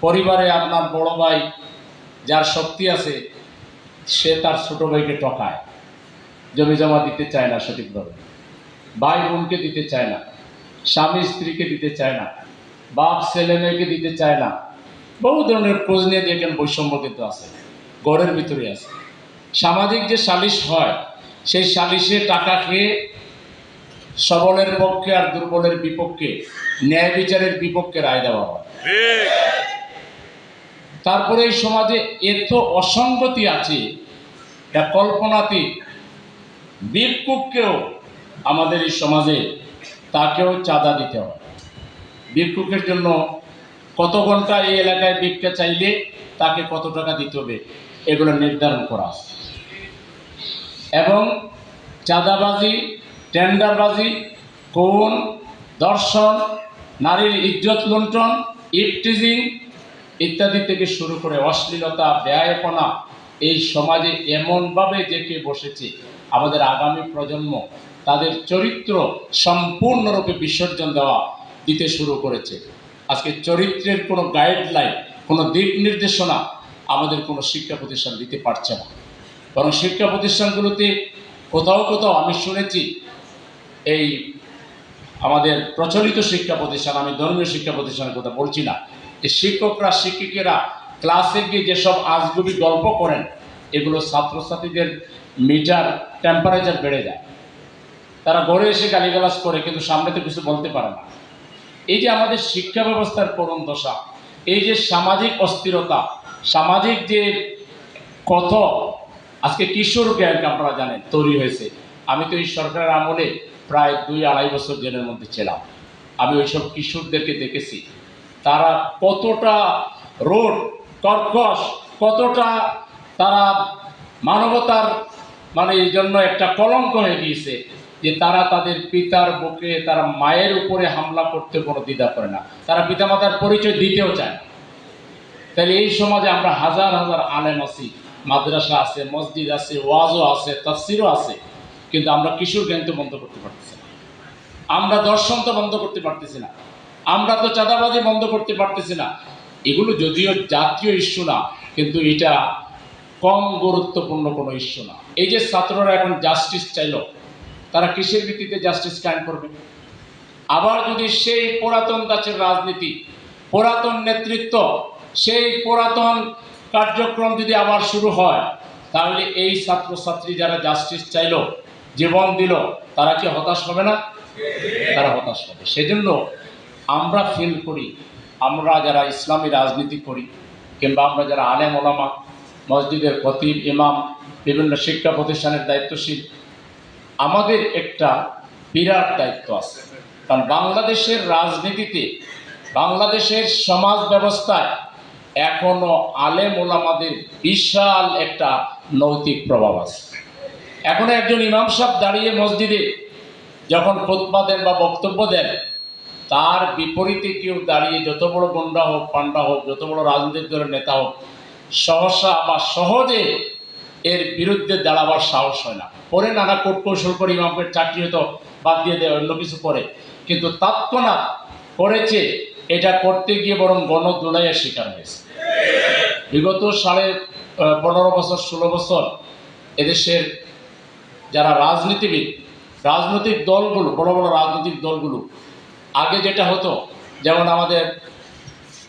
পরিবারে আপনার বড় ভাই যার শক্তি আছে, সে তার ছোট ভাইকে টকায় জমি জমা দিতে চায় না সঠিকভাবে। ভাই বোনকে দিতে চায় না। স্বামী স্ত্রীকে দিতে চায় না। বাপ, ছেলে, মেয়েকে দিতে চায় না। বহু ধরনের খোঁজ নিয়ে দেখেন বৈষম্য কিন্তু আছে। গড়ের ভিতরে আছে। সামাজিক যে সালিশ হয়, সেই সালিশে টাকা খেয়ে সবলের পক্ষে আর দুর্বলের বিপক্ষে ন্যায় বিচারের বিপক্ষে রায় দেওয়া হয়। তারপরে এই সমাজে এত অসঙ্গতি আছে। এটা কল্পনাতে ভিক্ষুককেও আমাদের এই সমাজে তাকেও চাঁদা দিতে হয় ভিক্ষুকের জন্য কত ঘণ্টা এই এলাকায় ভিক্ষা চাইলে তাকে কত টাকা দিতে হবে, এগুলো নির্ধারণ করা এবং চাঁদাবাজি, টেন্ডারবাজি কোন দর্শন নারীর ইজ্জত লুণ্ঠন ইফটিজিং ইত্যাদি থেকে শুরু করে অশ্লীলতা ব্যয়পনা এই সমাজে এমনভাবে জেঁকে বসেছে আমাদের আগামী প্রজন্ম। তাদের চরিত্র সম্পূর্ণরূপে বিসর্জন দেওয়া দিতে শুরু করেছে। আজকে চরিত্রের কোনো গাইডলাইন কোনো দিক নির্দেশনা আমাদের কোনো শিক্ষা প্রতিষ্ঠান দিতে পারছে না। বরং শিক্ষা প্রতিষ্ঠানগুলোতে কোথাও কোথাও আমি শুনেছি, এই আমাদের প্রচলিত শিক্ষা প্রতিষ্ঠান, আমি ধর্মীয় শিক্ষা প্রতিষ্ঠানের কথা বলছি না শিক্ষকরা, শিক্ষিকেরা ক্লাসে গিয়ে যেসব আজগুবি গল্প করেন, এগুলো ছাত্রছাত্রীদের মিটার টেম্পারেচার বেড়ে যায়। তারা ঘরে এসে গালিগালাজ করে, কিন্তু সামনে তো কিছু বলতে পারে না। এই যে আমাদের শিক্ষা ব্যবস্থার করুণ দশা, এই যে সামাজিক অস্থিরতা, সামাজিক যে কত আজকে কিশোর গ্যাং আপনারা জানেন, তৈরি হয়েছে। আমি তো এই সরকারের আমলে প্রায় দুই আড়াই বছর জেলের মধ্যে ছিলাম। আমি ওইসব কিশোরদেরকে দেখেছি। তারা কতটা রোড, কর্কশ, কতটা তারা মানবতার মানে এই জন্য একটা কলঙ্ক হয়ে গিয়েছে যে তারা তাদের পিতার বুকে, তারা মায়ের উপরে হামলা করতে কোনো দ্বিধা করে না। তারা পিতামাতার পরিচয় দিতেও চায় না। তাহলে এই সমাজে আমরা হাজার হাজার আলেম আছি, মাদ্রাসা আছে, মসজিদ আছে, ওয়াজও আছে, তফসিরও আছে, কিন্তু আমরা কিশোর জ্ঞান তো বন্ধ করতে পারতেছি না। আমরা দর্শন তো বন্ধ করতে পারতেছি না। আমরা তো চাঁদাবাজি বন্ধ করতে পারতেছি না। এগুলো যদিও জাতীয় ইস্যু না, কিন্তু এটা কম গুরুত্বপূর্ণ কোনো ইস্যু না। এই যে ছাত্ররা এখন জাস্টিস চাইল, তারা কিসের ভিত্তিতে জাস্টিস কায়েম করবে? আবার যদি সেই পুরাতন গাছের রাজনীতি, পুরাতন নেতৃত্ব, সেই পুরাতন কার্যক্রম যদি আবার শুরু হয়, তাহলে এই ছাত্রছাত্রী যারা জাস্টিস চাইল, জীবন দিল, তারা কি হতাশ হবে না? তারা হতাশ হবে। সেজন্য আমরা ফিল করি, আমরা যারা ইসলামী রাজনীতি করি, কিংবা আমরা যারা আলেম ওলামা, মসজিদের খতিব, ইমাম, বিভিন্ন শিক্ষা প্রতিষ্ঠানের দায়িত্বশীল, আমাদের একটা বিরাট দায়িত্ব আছে। কারণ বাংলাদেশের রাজনীতিতে, বাংলাদেশের সমাজ ব্যবস্থায় এখনও আলেম ওলামাদের বিশাল একটা নৈতিক প্রভাব আছে। এখনও একজন ইমাম সাহেব দাঁড়িয়ে মসজিদে যখন খোদবা দেন বা বক্তব্য দেন তার বিপরীতে কেউ দাঁড়িয়ে যত বড় গন্ডা হোক পান্ডা হোক, যত বড় রাজনৈতিক দলের নেতা হোক, সহসা বা সহজে এর বিরুদ্ধে দাঁড়াবার সাহস হয় না। পরে নানা কোট কৌশল করে ইমামের চাকরি হয়তো বাদ দিয়ে দেয়, অন্য কিছু করে। কিন্তু তৎক্ষণাৎ করেছে, এটা করতে গিয়ে বরং গণদোলাইয়ের শিকার হয়েছে। বিগত সাড়ে পনেরো বছর, ষোলো বছর এদেশের যারা রাজনীতিবিদ, রাজনৈতিক দলগুলো, বড় বড় রাজনৈতিক দলগুলো আগে যেটা হতো, যেমন আমাদের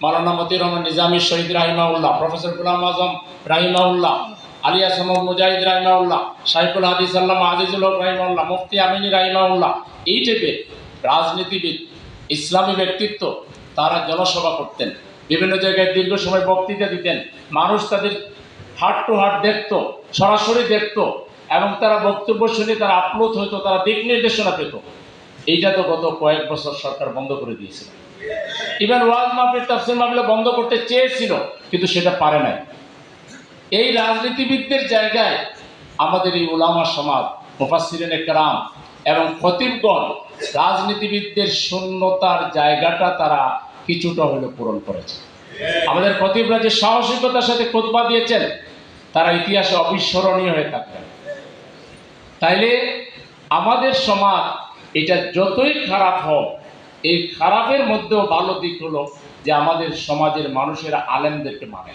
মালানা মতির রহমান নিজামী শহীদ রাহিমাউল্লাহ প্রফেসর গুলাম আজম রাহিমাউল্লাহ আলিয়া সমদ মুজাহিদ রাহিমাউল্লাহ সাইফুল হাদিস আল্লাহ আজিজুল হক রাহিমাউল্লাহ মুফতি আমিনী রাহিমাউল্লাহ এই টাইপের রাজনীতিবিদ, ইসলামী ব্যক্তিত্ব তারা জনসভা করতেন। বিভিন্ন জায়গায় দীর্ঘ সময় বক্তৃতা দিতেন। মানুষ তাদের হার্ট টু হার্ট দেখত, সরাসরি দেখত এবং তারা বক্তব্য শুনে তারা আপ্লুত হতো তারা দিক নির্দেশনা পেত। এইটা তো গত কয়েক বছর সরকার বন্ধ করে দিয়েছিল। ইভেন ওয়াজ মাহফিল, তাফসির মাহফিল বন্ধ করতে চেয়েছিল, কিন্তু সেটা পারে নাই। এই রাজনীতিবিদদের জায়গায় আমাদের এই ওলামা সমাজ মুফাসিরিন একরাম এবং খতিবগণ রাজনীতিবিদদের শূন্যতার জায়গাটা তারা কিছুটা হলেও পূরণ করেছে। আমাদের খতিবরা যে সাহসিকতার সাথে খোদবা দিয়েছেন, তারা ইতিহাসে অবিস্মরণীয় হয়ে থাকবেন। তাইলে আমাদের সমাজ এটা যতই খারাপ হোক, এই খারাপের মধ্যেও ভালো দিক হলো যে আমাদের সমাজের মানুষেরা আলেমদেরকে মানে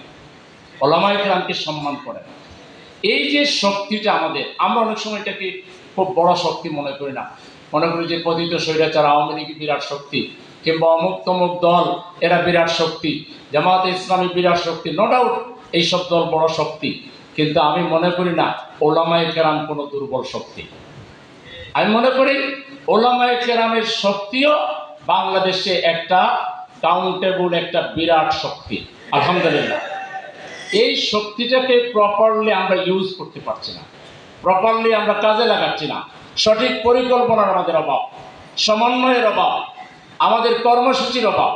গ্রামকে সম্মান করে এই যে শক্তিটা আমাদের, আমরা অনেক সময় এটাকে খুব বড় শক্তি মনে করি না। মনে করি যে কথিত স্বৈরাচার, আওয়ামী লীগ বিরাট শক্তি, কিংবা অমুক তমুক দল, এরা বিরাট শক্তি জামাতে ইসলামী বিরাট শক্তি নো ডাউট এইসব দল বড় শক্তি। কিন্তু আমি মনে করি না ওলামাই কেরাম কোনো দুর্বল শক্তি। আমি মনে করি ওলামাই কেরামের শক্তিও বাংলাদেশে একটা কাউন্টেবল একটা বিরাট শক্তি। আলহামদুলিল্লাহ। এই শক্তিটাকে প্রপারলি আমরা ইউজ করতে পারছি না। প্রপারলি আমরা কাজে লাগাচ্ছি না। সঠিক পরিকল্পনার আমাদের অভাব, সমন্বয়ের অভাব, আমাদের কর্মসূচির অভাব।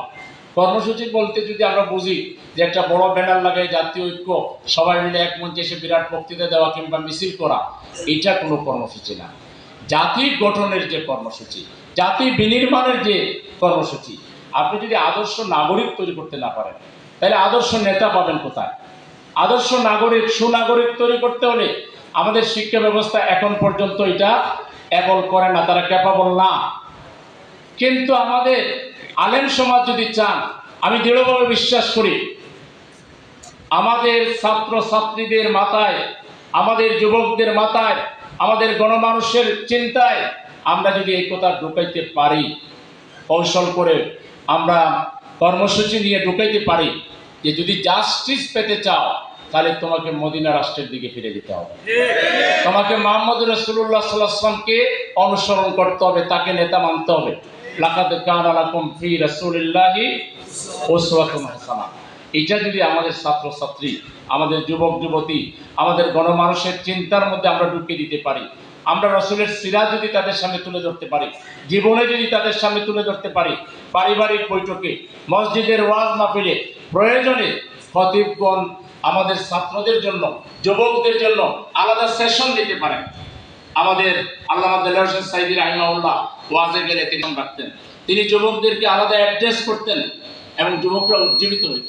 কর্মসূচি বলতে যদি আমরা বুঝি যে একটা বড় ব্যানার লাগাই জাতীয় ঐক্য, সবাই মিলে এক মঞ্চে এসে বিরাট বক্তৃতা দেওয়া কিংবা মিছিল করা, এটা কোনো কর্মসূচি না। জাতি গঠনের যে কর্মসূচি, জাতি বিনির্মাণের যে কর্মসূচি, আপনি যদি আদর্শ নাগরিক তৈরি করতে না পারেন, তাহলে আদর্শ নেতা পাবেন কোথায়? আদর্শ নাগরিক, সুনাগরিক তৈরি করতে হলে আমাদের শিক্ষা ব্যবস্থা এখন পর্যন্ত এটা এবল করে না, তারা ক্যাপাবল না। কিন্তু আমাদের আলেম সমাজ যদি চান, আমি দৃঢ়ভাবে বিশ্বাস করি, আমাদের ছাত্র ছাত্রীদের মাথায়, আমাদের যুবকদের মাথায় আমাদের গণমানুষের চিন্তায় আমরা যদি এই কথা ঢুকাইতে পারি, কৌশল করে আমরা কর্মসূচি নিয়ে ঢুকাইতে পারি যে যদি জাস্টিস পেতে চাও, তাহলে তোমাকে মদিনা রাষ্ট্রের দিকে ফিরে যেতে হবে। তোমাকে মোহাম্মদ রসুল্লাহ সাল্লাহামকে অনুসরণ করতে হবে, তাকে নেতা মানতে হবে। এটা যদি আমাদের ছাত্রছাত্রী আমাদের যুবক, যুবতী, আমাদের গণমানুষের চিন্তার মধ্যে আমরা ঢুকিয়ে দিতে পারি। আমরা রসুলের সিরা যদি তাদের সামনে তুলে ধরতে পারি, জীবনে যদি তাদের সামনে তুলে ধরতে পারি, পারিবারিক বৈঠকে, মসজিদের ওয়াজ মাহফিলে, প্রয়োজনে খতিবগণ আমাদের ছাত্রদের জন্য, যুবকদের জন্য আলাদা সেশন দিতে পারেন। আমাদের আল্লাহ সাইদি রাহিমাউল্লাহ ওয়াজে গেলে তিনি রাখতেন। তিনি যুবকদেরকে আলাদা অ্যাড্রেস করতেন এবং যুবকরা উজ্জীবিত হইত।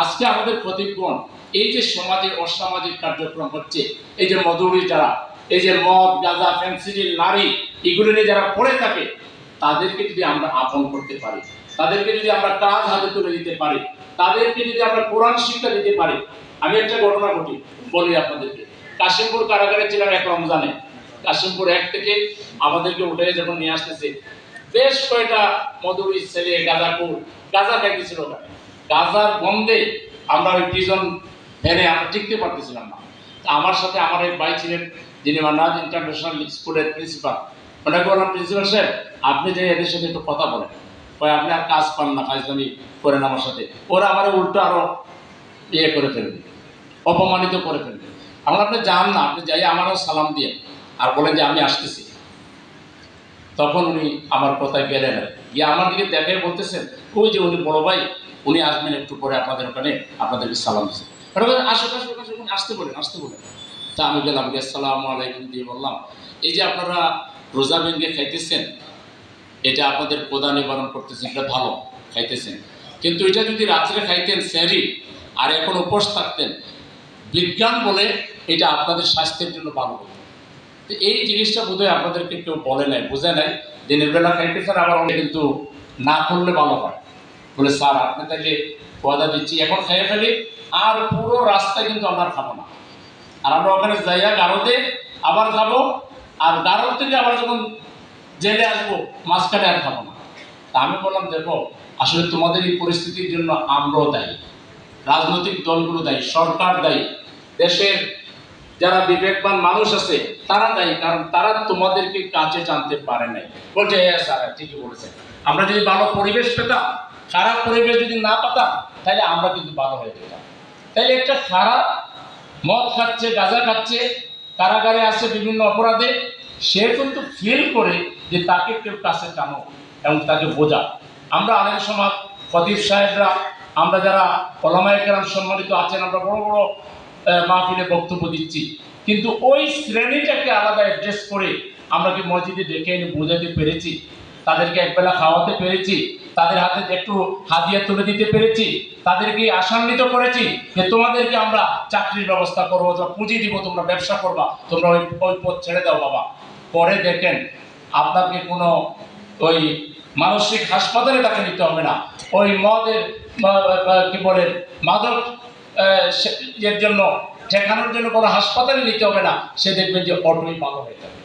আজকে আমাদের ক্ষতিপূরণ এই যে সমাজে অসামাজিক কার্যক্রম হচ্ছে, এই যে মধুরি যারা, এই যে মদ, গাঁজা ফেন্সিডিল নারী, এগুলো নিয়ে যারা পড়ে থাকে, তাদেরকে যদি আমরা আপন করতে পারি, তাদেরকে যদি আমরা কাজ হাতে তুলে দিতে পারি, তাদেরকে যদি আমরা কোরআন শিক্ষা দিতে পারি, আমি একটা ঘটনা ঘটি, বলি আপনাদেরকে। কাশিমপুর কারাগারে ছিলাম এক রমজানে। কাশিমপুর এক থেকে আমাদেরকে উঠে যখন নিয়ে আসতেছে, বেশ কয়টা মধুরি ছেলে গাঁজাপুর গাঁজা খাইতেছিল ওখানে গাজার গন্ধে আমরা ওই প্রিজন ভ্যানে আমরা টিকতে পারতেছিলাম না। আমার সাথে আমার এক ভাই ছিলেন, যিনি মান্নাজ ইন্টারন্যাশনাল স্কুলের প্রিন্সিপাল। ওনাকে বললাম প্রিন্সিপাল সাহেব, আপনি যে এদের সাথে একটু কথা বলেন। কয়, আপনি আর কাজ পান না, ফাইজলামি করেন আমার সাথে। ওরা আমার উল্টো আরও ইয়ে করে ফেলবে, অপমানিত করে ফেলবে। আমরা আপনি যান না, আপনি যাই, আমারও সালাম দিয়ে। আর বলেন যে আমি আসতেছি। তখন উনি আমার কথায় গেলেন। গিয়ে আমার দিকে দেখে বলতেছেন, ওই যে উনি বড় ভাই, উনি আসবেন একটু পরে আপনাদের ওখানে, আপনাদেরকে সালাম দিচ্ছে আসো আসতে বলেন আসতে বলেন তা আমি গেলাম, গিয়ে সালাম আলাইকুম দিয়ে বললাম, এই যে আপনারা রোজা ভেঙ্গে খাইতেছেন, এটা আপনাদের প্রদান নিবারণ করতেছেন, এটা ভালো, খাইতেছেন। কিন্তু এটা যদি রাত্রে খাইতেন স্যারি, আর এখন উপোস থাকতেন, বিজ্ঞান বলে এটা আপনাদের স্বাস্থ্যের জন্য ভালো তো এই জিনিসটা বোধহয় আপনাদেরকে কেউ বলে নাই, বোঝে নাই। দিনের বেলা খাইতেছেন, আবার কিন্তু না করলে ভালো হয়। বলে, স্যার, আপনি তাহলে পয়দা দিচ্ছি। এখন খেয়ে ফেলি, আর পুরো রাস্তা কিন্তু আমরা খাব না। আর আমরা ওখানে যাইয়া গারোতে আবার খাব, আর গারো থেকে আবার যখন জেলে আসব, মাঝখানে আর খাব না। তা আমি বললাম, দেখো, আসলে তোমাদের এই পরিস্থিতির জন্য আমরাও দায়ী। রাজনৈতিক দলগুলো দায়ী, সরকার দায়ী। দেশের যারা বিবেকবান মানুষ আছে, তারা দায়ী, কারণ তারা তোমাদেরকে কাছে জানতে পারে নাই। বলছে হ্যাঁ স্যার, ঠিকই বলেছেন। আমরা যদি ভালো পরিবেশ পেতাম খারাপ পরিবেশ যদি না পাতাম, তাহলে আমরা কিন্তু ভালো হয়ে যেতাম। তাই একটা খারাপ মদ খাচ্ছে, গাঁজা খাচ্ছে, কারাগারে আছে বিভিন্ন অপরাধে, সে কিন্তু ফিল করে যে তাকে কেউ কাছে টানো এবং তাকে বোঝা আমরা আলেম সমাজ ফতির সাহেবরা, আমরা যারা কলামায় কেরাম সম্মানিত আছেন, আমরা বড় বড় মাহফিলে বক্তব্য দিচ্ছি। কিন্তু ওই শ্রেণীটাকে আলাদা অ্যাড্রেস করে আমরা কি মসজিদে ডেকে এনে বোঝাতে পেরেছি? তাদেরকে একবেলা খাওয়াতে পেরেছি? তাদের হাতে একটু হাদিয়া তুলে দিতে পেরেছি, তাদেরকে আশান্বিত করেছি যে তোমাদেরকে আমরা চাকরির ব্যবস্থা করব অথবা পুঁজি দিব, তোমরা ব্যবসা করবা, তোমরা ওই ওই পথ ছেড়ে দাও বাবা। পরে দেখেন আপনাকে কোনো ওই মানসিক হাসপাতালে তাকে নিতে হবে না। ওই মদের কি বলে, মাদক এর জন্য, ঠেকানোর জন্য কোনো হাসপাতালে নিতে হবে না। সে দেখবেন যে অটোই ভালো হয়ে যাবে।